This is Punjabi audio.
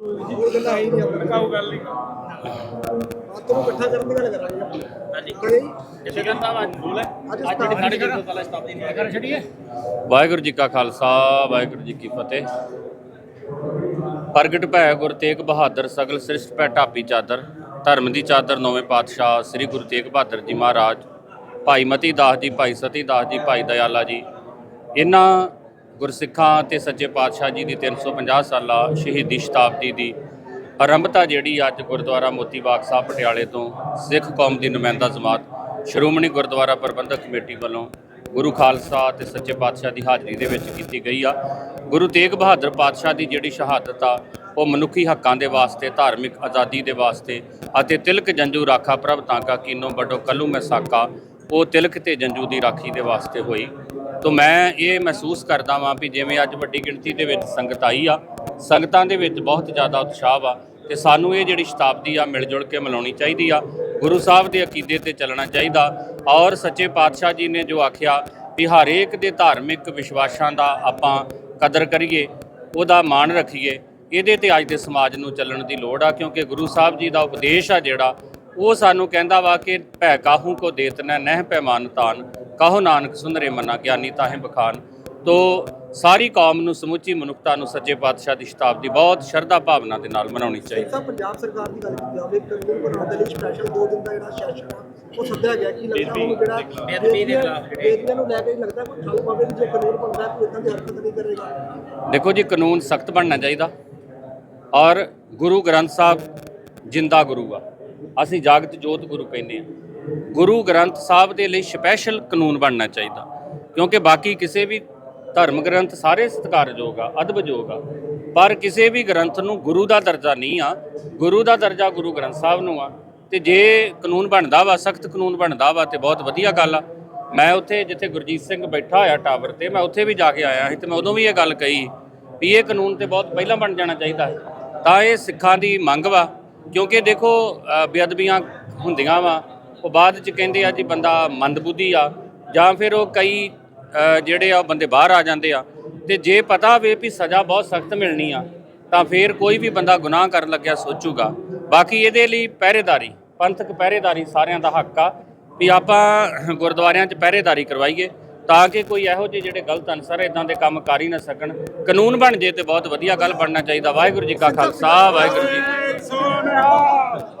ਹੋਰ ਗੱਲਾਂ ਹੈ ਹੀ ਨਹੀਂ ਆਪਣੇ ਕਾਉ ਗੱਲ ਨਹੀਂ। ਆਤਮ ਨੂੰ ਇਕੱਠਾ ਕਰਨ ਦੀ ਗੱਲ ਕਰਾਂਗੇ ਆਪਾਂ। ਹਾਂਜੀ। ਕਰੇ ਕਿਸੇ ਦਿਨ ਤਾਂ ਅੱਜ ਬੋਲੇ। ਅੱਜ ਅੱਜ ਜਿਹੜੀ ਸਾਡੀ ਜਿੱਥੇ ਸਾਲਾ ਸਟਾਪ ਨਹੀਂ ਕਰ ਛੜੀਏ ਵਾਹਿਗੁਰੂ ਜੀ ਕਾ ਖਾਲਸਾ ਵਾਹਿਗੁਰੂ ਜੀ ਕੀ ਫਤਿਹ। ਪ੍ਰਗਟ ਭੈ ਗੁਰ ਤੇਗ ਬਹਾਦਰ ਸਗਲ ਸ੍ਰਿਸ਼ਟ ਭੈ ਢਾਪੀ ਚਾਦਰ। ਧਰਮ ਦੀ ਚਾਦਰ ਨੌਵੇਂ ਪਾਤਸ਼ਾਹ ਸ੍ਰੀ ਗੁਰੂ ਤੇਗ ਬਹਾਦਰ ਜੀ ਮਹਾਰਾਜ। ਭਾਈ ਮਤੀ ਦਾਸ ਜੀ ਭਾਈ ਸਤੀ ਦਾਸ ਜੀ ਭਾਈ ਦਇਆਲਾ ਜੀ। ਇਹਨਾਂ ਗੁਰਸਿੱਖਾਂ ਤੇ ਸੱਚੇ ਪਾਤਸ਼ਾਹ ਜੀ ਦੀ 350 ਸਾਲਾ ਸ਼ਹੀਦੀ ਸ਼ਤਾਬਦੀ ਦੀ ਆਰੰਭਤਾ ਜਿਹੜੀ ਅੱਜ ਗੁਰਦੁਆਰਾ ਮੋਤੀ ਬਾਗ ਸਾਹਿਬ ਪਟਿਆਲੇ ਤੋਂ ਸਿੱਖ ਕੌਮ ਦੀ ਨੁਮਾਇੰਦਾ ਜਮਾਤ ਸ਼੍ਰੋਮਣੀ ਗੁਰਦੁਆਰਾ ਪ੍ਰਬੰਧਕ ਕਮੇਟੀ ਵੱਲੋਂ ਗੁਰੂ ਖਾਲਸਾ ਤੇ ਸੱਚੇ ਪਾਤਸ਼ਾਹ ਦੀ ਹਾਜ਼ਰੀ ਦੇ ਵਿੱਚ ਕੀਤੀ ਗਈ ਆ। ਗੁਰੂ ਤੇਗ ਬਹਾਦਰ ਪਾਤਸ਼ਾਹ ਦੀ ਜਿਹੜੀ ਸ਼ਹਾਦਤ ਆ, ਉਹ ਮਨੁੱਖੀ ਹੱਕਾਂ ਦੇ ਵਾਸਤੇ, ਧਾਰਮਿਕ ਆਜ਼ਾਦੀ ਦੇ ਵਾਸਤੇ ਅਤੇ ਤਿਲਕ ਜੰਜੂ ਰਾਖਾ ਪ੍ਰਭ ਤਾਂਕਾ ਕੀਨੋ ਵੱਡੋ ਕੱਲੂ ਮੈਂ ਸਾਕਾ ਉਹ ਤਿਲਕ ਤੇ ਜੰਜੂ ਦੀ ਰਾਖੀ ਦੇ ਵਾਸਤੇ ਹੋਈ। ਤੋ ਮੈਂ ਇਹ ਮਹਿਸੂਸ ਕਰਦਾ ਵਾਂ ਵੀ ਜਿਵੇਂ ਅੱਜ ਵੱਡੀ ਗਿਣਤੀ ਦੇ ਵਿੱਚ ਸੰਗਤ ਆਈ ਆ, ਸੰਗਤਾਂ ਦੇ ਵਿੱਚ ਬਹੁਤ ਜ਼ਿਆਦਾ ਉਤਸ਼ਾਹ ਆ ਤੇ ਸਾਨੂੰ ਇਹ ਜਿਹੜੀ ਸ਼ਤਾਬਦੀ ਆ ਮਿਲ ਜੁਲ ਕੇ ਮਨਾਉਣੀ ਚਾਹੀਦੀ ਆ। ਗੁਰੂ ਸਾਹਿਬ ਦੇ ਅਕੀਦੇ ਤੇ ਚੱਲਣਾ ਚਾਹੀਦਾ ਔਰ ਸੱਚੇ ਪਾਤਸ਼ਾਹ ਜੀ ਨੇ ਜੋ ਆਖਿਆ ਵੀ ਹਰੇਕ ਦੇ ਧਾਰਮਿਕ ਵਿਸ਼ਵਾਸਾਂ ਦਾ ਆਪਾਂ ਕਦਰ ਕਰੀਏ, ਉਹਦਾ ਮਾਣ ਰੱਖੀਏ, ਇਹਦੇ ਤੇ ਅੱਜ ਦੇ ਸਮਾਜ ਨੂੰ ਚੱਲਣ ਦੀ ਲੋੜ ਆ ਕਿਉਂਕਿ ਗੁਰੂ ਸਾਹਿਬ ਜੀ ਦਾ ਉਪਦੇਸ਼ ਆ ਜਿਹੜਾ ਉਹ ਸਾਨੂੰ ਕਹਿੰਦਾ ਵਾ ਕਿ ਭੈ ਕਾਹੂ ਕੋ ਦੇਤਨਾ ਨਹਿ ਪੈਮਾਨ ਤਾਨ। ਕਹੋ ਨਾਨਕ ਸੁੰਦਰੇ ਮਨਾ ਗਿਆਨੀ ਤਾਹੇ ਬਖਾਨ। ਤੋ ਸਾਰੀ ਕੌਮ ਨੂੰ ਸਮੁੱਚੀ ਮਨੁੱਖਤਾ ਨੂੰ ਸੱਚੇ ਪਾਤਸ਼ਾਹ ਦੀ ਸ਼ਤਾਬਦੀ ਬਹੁਤ ਸ਼ਰਧਾ ਭਾਵਨਾ ਦੇ ਨਾਲ ਮਨਾਉਣੀ ਚਾਹੀਦੀ। ਸਭ ਪੰਜਾਬ ਸਰਕਾਰ ਦੀ ਗੱਲ ਕੀਤੀ ਜਾਵੇ ਕਾਨੂੰਨ ਬਣਾਉਣ ਦੇ ਲਈ ਸਪੈਸ਼ਲ ਦੋ ਦਿਨ ਦਾ ਜਿਹੜਾ ਸੈਸ਼ਨ ਆ ਉਹ ਸੱਦਿਆ ਗਿਆ। ਕੀ ਲੱਗਦਾ ਉਹਨੂੰ ਜਿਹੜਾ ਬੇਅਦਬੀ ਦੇ ਖਿਲਾਫ਼ ਜਿਹੜੇ- ਬੇਦਬੀਆਂ ਨੂੰ ਲੈ ਕੇ ਲੱਗਦਾ ਕੋਈ ਠੱਲ ਪਵੇ ਵੀ ਜੇ ਕਾਨੂੰਨ ਬਣਦਾ ਕੋਈ ਇਦਾਂ ਦੀ ਹਰਕਤ ਨਹੀਂ ਕਰੇਗਾ? ਦੇਖੋ ਜੀ ਕਾਨੂੰਨ ਸਖਤ ਬਣਨਾ ਚਾਹੀਦਾ ਔਰ ਗੁਰੂ ਗ੍ਰੰਥ ਸਾਹਿਬ ਜਿੰਦਾ ਗੁਰੂ ਆ। ਅਸੀਂ ਜਾਗਤ ਜੋਤ ਗੁਰੂ ਕਹਿੰਦੇ ਆ ਗੁਰੂ ਗ੍ਰੰਥ ਸਾਹਿਬ ਦੇ ਲਈ ਸਪੈਸ਼ਲ ਕਾਨੂੰਨ ਬਣਨਾ ਚਾਹੀਦਾ। ਕਿਉਂਕਿ ਬਾਕੀ ਕਿਸੇ ਵੀ ਧਰਮ ਗ੍ਰੰਥ ਸਾਰੇ ਸਤਿਕਾਰਯੋਗ ਆ, ਅਦਬਯੋਗ ਆ। ਪਰ ਕਿਸੇ ਵੀ ਗ੍ਰੰਥ ਨੂੰ ਗੁਰੂ ਦਾ ਦਰਜਾ ਨਹੀਂ ਆ, ਗੁਰੂ ਦਾ ਦਰਜਾ ਗੁਰੂ ਗ੍ਰੰਥ ਸਾਹਿਬ ਨੂੰ ਆ। ਤੇ ਜੇ ਕਾਨੂੰਨ ਬਣਦਾ ਵਾ, ਸਖਤ ਕਾਨੂੰਨ ਬਣਦਾ ਵਾ, ਤੇ ਬਹੁਤ ਵਧੀਆ ਗੱਲ ਆ। ਮੈਂ ਉੱਥੇ ਜਿੱਥੇ ਗੁਰਜੀਤ ਸਿੰਘ ਬੈਠਾ ਹੋਇਆ ਟਾਵਰ ਤੇ, ਮੈਂ ਉੱਥੇ ਵੀ ਜਾ ਕੇ ਆਇਆ ਸੀ ਤੇ ਮੈਂ ਉਦੋਂ ਵੀ ਇਹ ਗੱਲ ਕਹੀ ਵੀ ਇਹ ਕਾਨੂੰਨ ਤੇ ਬਹੁਤ ਪਹਿਲਾਂ ਬਣ ਜਾਣਾ ਚਾਹੀਦਾ। ਹੈ ਤਾਂ ਇਹ ਸਿੱਖਾਂ ਦੀ ਮੰਗ ਵਾ। ਕਿਉਂਕਿ ਦੇਖੋ ਬੇਅਦਬੀਆਂ ਹੁੰਦੀਆਂ ਵਾ। ਉਹ ਬਾਅਦ ਚ ਕਹਿੰਦੇ ਆ ਜੀ ਬੰਦਾ ਮੰਦਬੁੱਧੀ ਆ, ਜਾਂ ਫਿਰ ਉਹ ਕਈ ਜਿਹੜੇ ਆ ਉਹ ਬੰਦੇ ਬਾਹਰ ਆ ਜਾਂਦੇ ਆ। ਤੇ ਜੇ ਪਤਾ ਹੋਵੇ ਵੀ ਸਜ਼ਾ ਬਹੁਤ ਸਖਤ ਮਿਲਣੀ ਆ, ਤਾਂ ਫਿਰ ਕੋਈ ਵੀ ਬੰਦਾ ਗੁਨਾਹ ਕਰਨ ਲੱਗਿਆ ਸੋਚੂਗਾ। ਬਾਕੀ ਇਹਦੇ ਲਈ ਪਹਿਰੇਦਾਰੀ, ਪੰਥਕ ਪਹਿਰੇਦਾਰੀ ਸਾਰਿਆਂ ਦਾ ਹੱਕ ਆ ਵੀ ਆਪਾਂ ਗੁਰਦੁਆਰਿਆਂ 'ਚ ਪਹਿਰੇਦਾਰੀ ਕਰਵਾਈਏ, ਤਾਂ ਕਿ ਕੋਈ ਇਹੋ ਜਿਹੇ ਜਿਹੜੇ ਗਲਤ ਅਨਸਰ ਇਦਾਂ ਦੇ ਕੰਮ ਕਰ ਹੀ ਨਾ ਸਕਣ। ਕਾਨੂੰਨ ਬਣ ਜੇ ਤੇ ਬਹੁਤ ਵਧੀਆ ਗੱਲ ਬਣਨਾ ਚਾਹੀਦਾ। ਵਾਹਿਗੁਰੂ ਜੀ ਕਾ ਖਾਲਸਾ, ਵਾਹਿਗੁਰੂ ਜੀ ਕੀ ਫਤਿਹ। ਸੋਨਿਆ